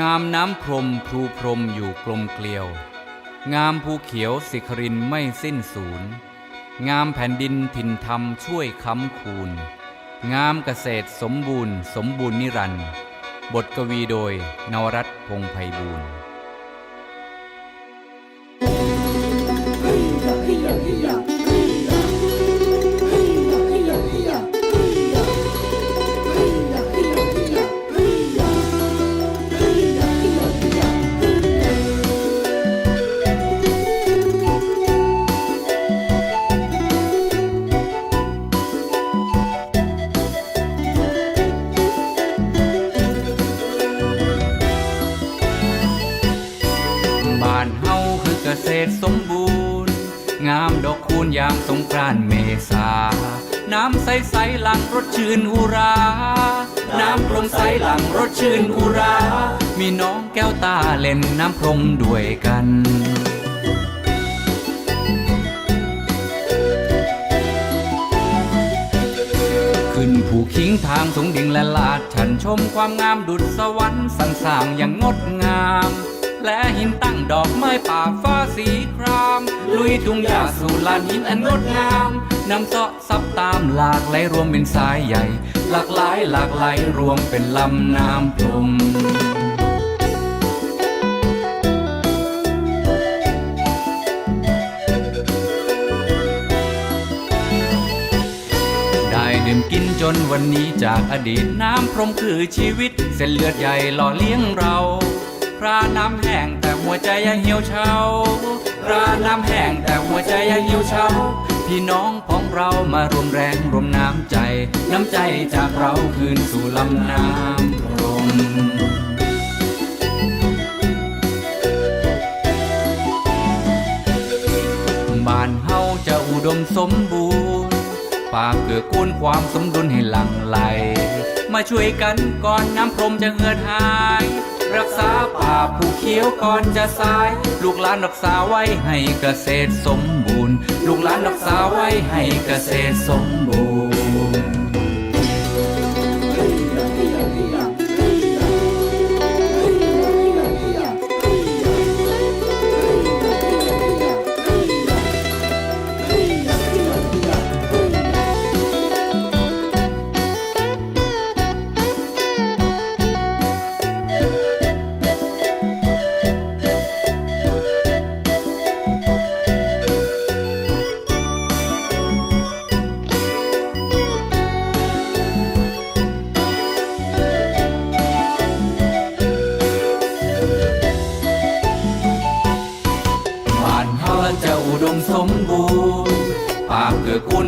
งามน้ำพรมพลูพรมอยู่กลมเกลียว งามภูเขียวสิครินไม่สิ้นสูญงามแผ่นดินถิ่นธรรมช่วยค้ำคูณ งามเกษตรสมบูรณ์ สมบูรณ์นิรันดร์บทกวีโดยนวรัตน์พงไพบูรณ์ กษตรสมบูรณ์ งามดอกคูณยามสงกรานเมษา น้ำใสใสๆหลังรสชื่นอุรา น้ำพรมใสหลังรสชื่นอุรา มีน้องแก้วตาเล่นน้ำพรมด้วยกันขึ้นภูคิงทางสงดิ่งและลาด ฉันชมความงามดุจสวรรค์สันสร้างอย่างงดงาม และหินตั้งดอกไม้ป่าฟ้าสีคราม ลุยทุ่งหญ้าสู่ลานหินอันงดงามนำเสาะซับตามหลากไหลรวมเป็นสายใหญ่ หลากหลายหลากไหลรวมเป็นลำน้ำพรมได้ดื่มกินจนวันนี้จากอดีตน้ำพรมคือชีวิต เส้นเลือดใหญ่หล่อเลี้ยงเรา พระน้ำแห้งแต่หัวใจยังเหี่ยวเฉาพระน้ำแห้งแต่หัวใจยังเหี่ยวเฉาพี่น้องของเรามารวมแรงรวมน้ำใจ น้ำใจจากเราคืนสู่ลำน้ำพรมบ้านเฮาจะอุดมสมบูรณ์ป่าเกือกูลความสมดุลให้หลั่งไหล มาช่วยกันก่อนน้ำพรมจะเหือดหาย รักษาป่าผู้เขียวก่อนจะสาย ลูกหลานรักษาไว้ให้เกษตรสมบูรณ์ ลูกหลานรักษาไว้ให้เกษตรสมบูร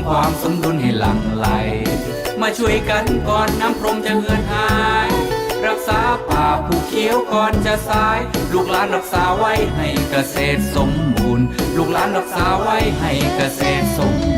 ความสมดุลให้หลั่งไหล มาช่วยกันก่อนน้ำพรมจะเหือนหาย รักษาป่าผู้เขียวก่อนจะสาย ลูกหลานรักษาไว้ให้เกษตรสมบูรณ์ ลูกหลานรักษาไว้ให้เกษตรสม